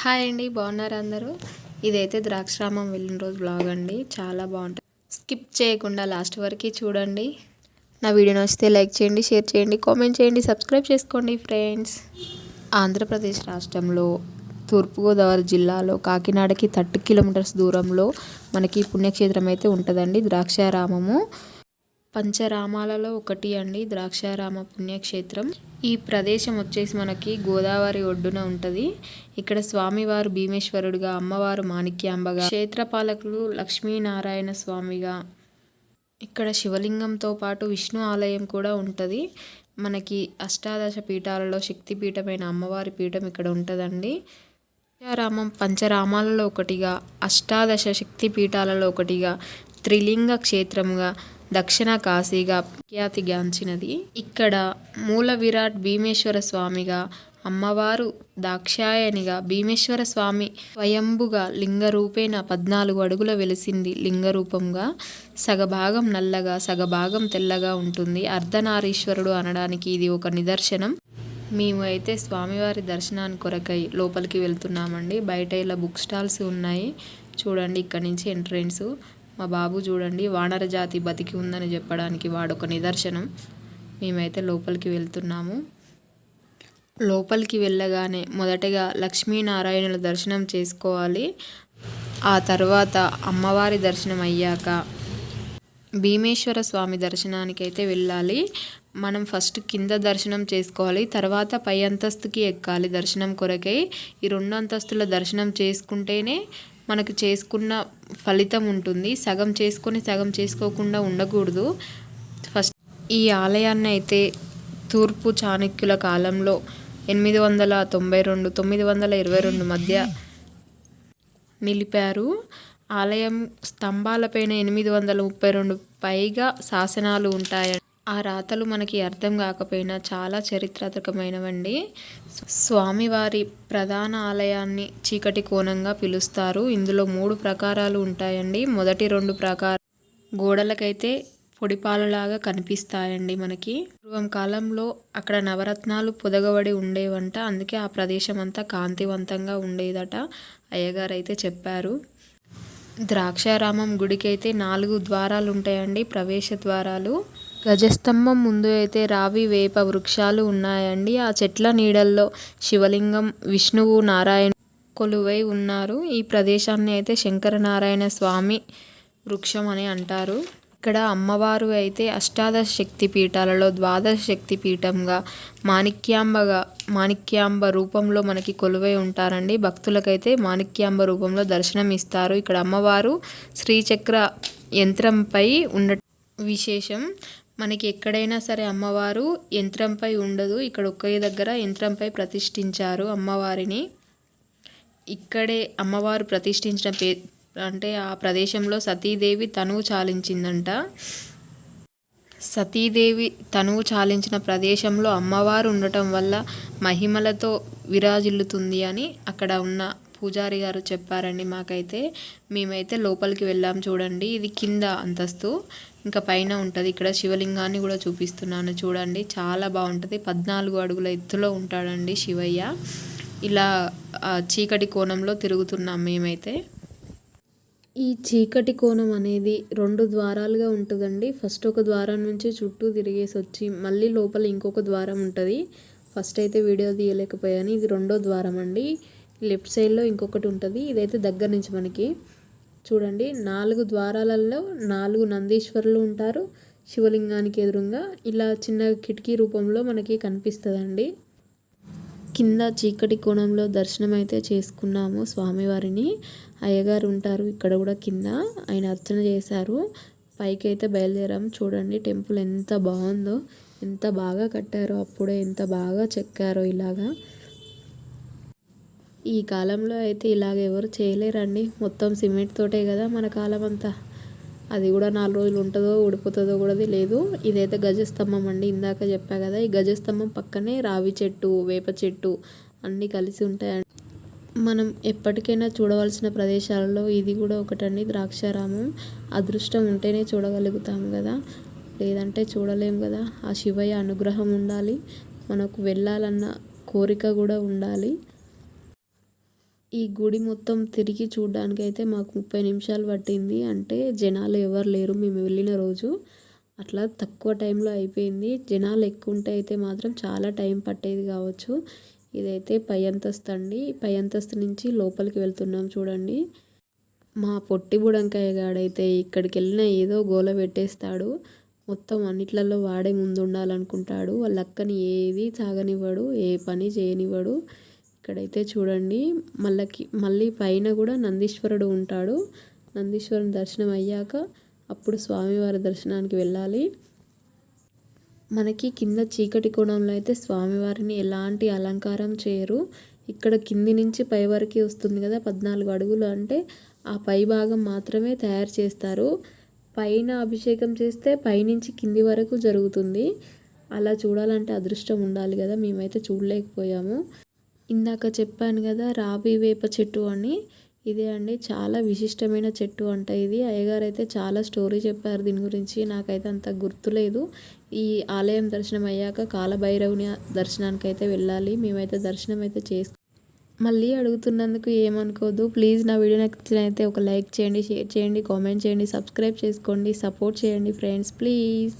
Hi అండి బాగున్నారు అందరూ? ఇదైతే ద్రాక్షారామం వెళ్ళిన రోజు బ్లాగ్ అండి. చాలా బాగుంటుంది. స్కిప్ చేయకుండా లాస్ట్ వరకు చూడండి. నా వీడియో నచ్చితే లైక్ చేయండి షేర్ చేయండి కామెంట్ చేయండి సబ్స్క్రైబ్ చేసుకోండి ఫ్రెండ్స్ ఆంధ్రప్రదేశ్ రాష్ట్రంలో తూర్పుగోదావరి జిల్లాలో కాకినాడకి థర్టీ కిలోమీటర్స్ దూరంలో మనకి పుణ్యక్షేత్రం అయితే ఉంటుందండి ద్రాక్షారామము. పంచరామాలలో ఒకటి అండి ద్రాక్షారామ పుణ్యక్షేత్రం. ఈ ప్రదేశం వచ్చేసి మనకి గోదావరి ఒడ్డున ఉంటుంది. ఇక్కడ స్వామివారు భీమేశ్వరుడుగా అమ్మవారు మాణిక్యాంబగా క్షేత్రపాలకులు లక్ష్మీనారాయణ స్వామిగా ఇక్కడ శివలింగంతో పాటు విష్ణు ఆలయం కూడా ఉంటుంది. మనకి అష్టాదశ పీఠాలలో శక్తిపీఠమైన అమ్మవారి పీఠం ఇక్కడ ఉంటుందండి. రామం పంచరామాలలో ఒకటిగా అష్టాదశ శక్తి పీఠాలలో ఒకటిగా త్రిలింగ క్షేత్రంగా దక్షిణ కాశీగా ప్రఖ్యాతిగాంచినది ఇక్కడ మూల విరాట్ భీమేశ్వర స్వామిగా అమ్మవారు దాక్షాయనిగా భీమేశ్వర స్వామి స్వయంభుగా లింగరూపేణ పద్నాలుగు అడుగుల వెలిసింది లింగరూపంగా. సగభాగం నల్లగా సగభాగం తెల్లగా ఉంటుంది. అర్ధనారీశ్వరుడు అనడానికి ఇది ఒక నిదర్శనం. మేము అయితే స్వామివారి దర్శనానికి కొరకై లోపలికి వెళ్తున్నామండి. బయట ఇలా బుక్ స్టాల్స్ ఉన్నాయి. చూడండి ఇక్కడ నుంచి ఎంట్రెన్స్. మా బాబు చూడండి వానర జాతి బతికి ఉందని చెప్పడానికి వాడొక నిదర్శనం. మేమైతే లోపలికి వెళ్తున్నాము. లోపలికి వెళ్ళగానే మొదటగా లక్ష్మీనారాయణుల దర్శనం చేసుకోవాలి. ఆ తర్వాత అమ్మవారి దర్శనం అయ్యాక భీమేశ్వర స్వామి దర్శనానికి అయితే వెళ్ళాలి. మనం ఫస్ట్ కింద దర్శనం చేసుకోవాలి తర్వాత పై అంతస్తుకి ఎక్కాలి దర్శనం కొరకై. ఈ రెండు అంతస్తుల దర్శనం చేసుకుంటేనే మనకు చేసుకున్న ఫలితం ఉంటుంది. సగం చేసుకొని సగం చేసుకోకుండా ఉండకూడదు. ఫస్ట్ ఈ ఆలయాన్ని అయితే తూర్పు చాణక్యుల కాలంలో ఎనిమిది వందల తొంభై రెండు తొమ్మిది వందల ఇరవై రెండు మధ్య నిలిపారు. ఆలయం స్తంభాలపైన ఎనిమిది వందల ముప్పై రెండు పైగా శాసనాలు ఉంటాయని ఆ రాతలు మనకి అర్థం కాకపోయినా చాలా చరిత్రాత్మకమైనవండి. స్వామివారి ప్రధాన ఆలయాన్ని చీకటి కోణంగా పిలుస్తారు. ఇందులో మూడు ప్రకారాలు ఉంటాయండి. మొదటి రెండు ప్రకార గోడలకైతే పొడిపాలలాగా కనిపిస్తాయండి మనకి. పూర్వం కాలంలో అక్కడ నవరత్నాలు పొదగబడి ఉండేవంట. అందుకే ఆ ప్రదేశం అంతా కాంతివంతంగా ఉండేదట. అయ్యగారు అయితే చెప్పారు. ద్రాక్షారామం గుడికి అయితే నాలుగు ద్వారాలు ఉంటాయండి ప్రవేశ ద్వారాలు. గజస్తంభం ముందు అయితే రావి వేప వృక్షాలు ఉన్నాయండి. ఆ చెట్ల నీడల్లో శివలింగం విష్ణువు నారాయణ కొలువై ఉన్నారు. ఈ ప్రదేశాన్ని అయితే శంకరనారాయణ స్వామి వృక్షం అని అంటారు. ఇక్కడ అమ్మవారు అయితే అష్టాదశ శక్తి పీఠాలలో ద్వాదశ శక్తి పీఠంగా మాణిక్యాంబగా మాణిక్యాంబ రూపంలో మనకి కొలువై ఉంటారండి. భక్తులకైతే మాణిక్యాంబ రూపంలో దర్శనం ఇస్తారు. ఇక్కడ అమ్మవారు శ్రీచక్ర యంత్రంపై ఉండ విశేషం. మనకి ఎక్కడైనా సరే అమ్మవారు యంత్రంపై ఉండదు. ఇక్కడ ఒకే దగ్గర యంత్రంపై ప్రతిష్ఠించారు అమ్మవారిని. ఇక్కడే అమ్మవారు ప్రతిష్ఠించిన పే అంటే ఆ ప్రదేశంలో సతీదేవి తనువు చాలించిందంట. సతీదేవి తనువు చాలించిన ప్రదేశంలో అమ్మవారు ఉండటం వల్ల మహిమలతో విరాజిల్లుతుంది అని అక్కడ ఉన్న పూజారి గారు చెప్పారండి మాకైతే. మేమైతే లోపలికి వెళ్ళాం చూడండి. ఇది కింద అంతస్తు. ఇంకా పైన ఉంటుంది. ఇక్కడ శివలింగాన్ని కూడా చూపిస్తున్నాను చూడండి. చాలా బాగుంటుంది. పద్నాలుగు అడుగుల ఎత్తులో ఉంటాడండి శివయ్య. ఇలా చీకటి కోణంలో తిరుగుతున్నాం మేమైతే. ఈ చీకటి కోణం అనేది రెండు ద్వారాలుగా ఉంటుందండి. ఫస్ట్ ఒక ద్వారం నుంచి చుట్టూ తిరిగేసి వచ్చి మళ్ళీ లోపల ఇంకొక ద్వారం ఉంటుంది. ఫస్ట్ అయితే వీడియో తీయలేకపోయాను. ఇది రెండో ద్వారం అండి. లెఫ్ట్ సైడ్లో ఇంకొకటి ఉంటుంది. ఇదైతే దగ్గర నుంచి మనకి. చూడండి నాలుగు ద్వారాలలో నాలుగు నందీశ్వరులు ఉంటారు. శివలింగానికి ఎదురుగా ఇలా చిన్న కిటికీ రూపంలో మనకి కనిపిస్తుందండి. కింద చీకటి కోణంలో దర్శనం అయితే చేసుకున్నాము స్వామివారిని. అయ్యగారు ఉంటారు ఇక్కడ కూడా కింద. ఆయన అర్చన చేశారు. పైకి అయితే బయలుదేరాము చూడండి టెంపుల్ ఎంత బాగుందో ఎంత బాగా కట్టారో అప్పుడే ఎంత బాగా చెక్కారో ఇలాగా. ఈ కాలంలో అయితే ఇలాగ ఎవరు చేయలేరండి. మొత్తం సిమెంట్ తోటే కదా మన కాలం అంతా అది కూడా నాలుగు రోజులు ఉంటుందో ఊడిపోతుందో కూడా లేదు ఇదైతే గజస్తంభం అండి. ఇందాక చెప్పా కదా ఈ గజస్తంభం పక్కనే రావి చెట్టు వేప చెట్టు అన్నీ కలిసి ఉంటాయండి. మనం ఎప్పటికైనా చూడవలసిన ప్రదేశాలలో ఇది కూడా ఒకటండి ద్రాక్షారామం. అదృష్టం ఉంటేనే చూడగలుగుతాం కదా. లేదంటే చూడలేం కదా. ఆ శివయ్య అనుగ్రహం ఉండాలి. మనకు వెళ్ళాలన్న కోరిక కూడా ఉండాలి. ఈ గుడి మొత్తం తిరిగి చూడడానికి అయితే మాకు ముప్పై నిమిషాలు పట్టింది. అంటే జనాలు ఎవరు లేరు మేము వెళ్ళిన రోజు అట్లా తక్కువ టైంలో అయిపోయింది. జనాలు ఎక్కువ ఉంటే అయితే మాత్రం చాలా టైం పట్టేది కావచ్చు. ఇదైతే పై అంతస్తు అండి. పై అంతస్తు నుంచి లోపలికి వెళ్తున్నాం చూడండి. మా పొట్టి బుడంకాయ గాడైతే ఇక్కడికి వెళ్ళిన ఏదో గోల పెట్టేస్తాడు. మొత్తం అన్నిట్లలో వాడే ముందు ఉండాలనుకుంటాడు వాళ్ళ అక్కని ఏది తాగనివ్వడు ఏ పని చేయనివ్వడు. ఇక్కడైతే చూడండి. మళ్ళకి మళ్ళీ పైన కూడా నందీశ్వరుడు ఉంటాడు. నందీశ్వరుని దర్శనం అయ్యాక అప్పుడు స్వామివారి దర్శనానికి వెళ్ళాలి. మనకి కింద చీకటి కోణంలో అయితే స్వామివారిని ఎలాంటి అలంకారం చేయరు. ఇక్కడ కింది నుంచి పై వరకు వస్తుంది కదా పద్నాలుగు అడుగులు. అంటే ఆ పై భాగం మాత్రమే తయారు చేస్తారు. పైన అభిషేకం చేస్తే పైనుంచి కింది వరకు జరుగుతుంది. అలా చూడాలంటే అదృష్టం ఉండాలి కదా మేమైతే చూడలేకపోయాము. ఇందాక చెప్పాను కదా రావి వేప చెట్టు అని. ఇదే అండి చాలా విశిష్టమైన చెట్టు అంట ఇది. అయ్యగారు అయితే చాలా స్టోరీ చెప్పారు దీని గురించి. నాకైతే అంత గుర్తులేదు ఈ ఆలయం దర్శనం అయ్యాక కాలభైరవుని దర్శనానికి అయితే వెళ్ళాలి. మేమైతే దర్శనం అయితే చేసు మళ్ళీ అడుగుతున్నందుకు ఏమనుకోదు ప్లీజ్ నా వీడియో నచ్చినైతే ఒక లైక్ చేయండి షేర్ చేయండి కామెంట్ చేయండి సబ్స్క్రైబ్ చేసుకోండి సపోర్ట్ చేయండి ఫ్రెండ్స్ ప్లీజ్.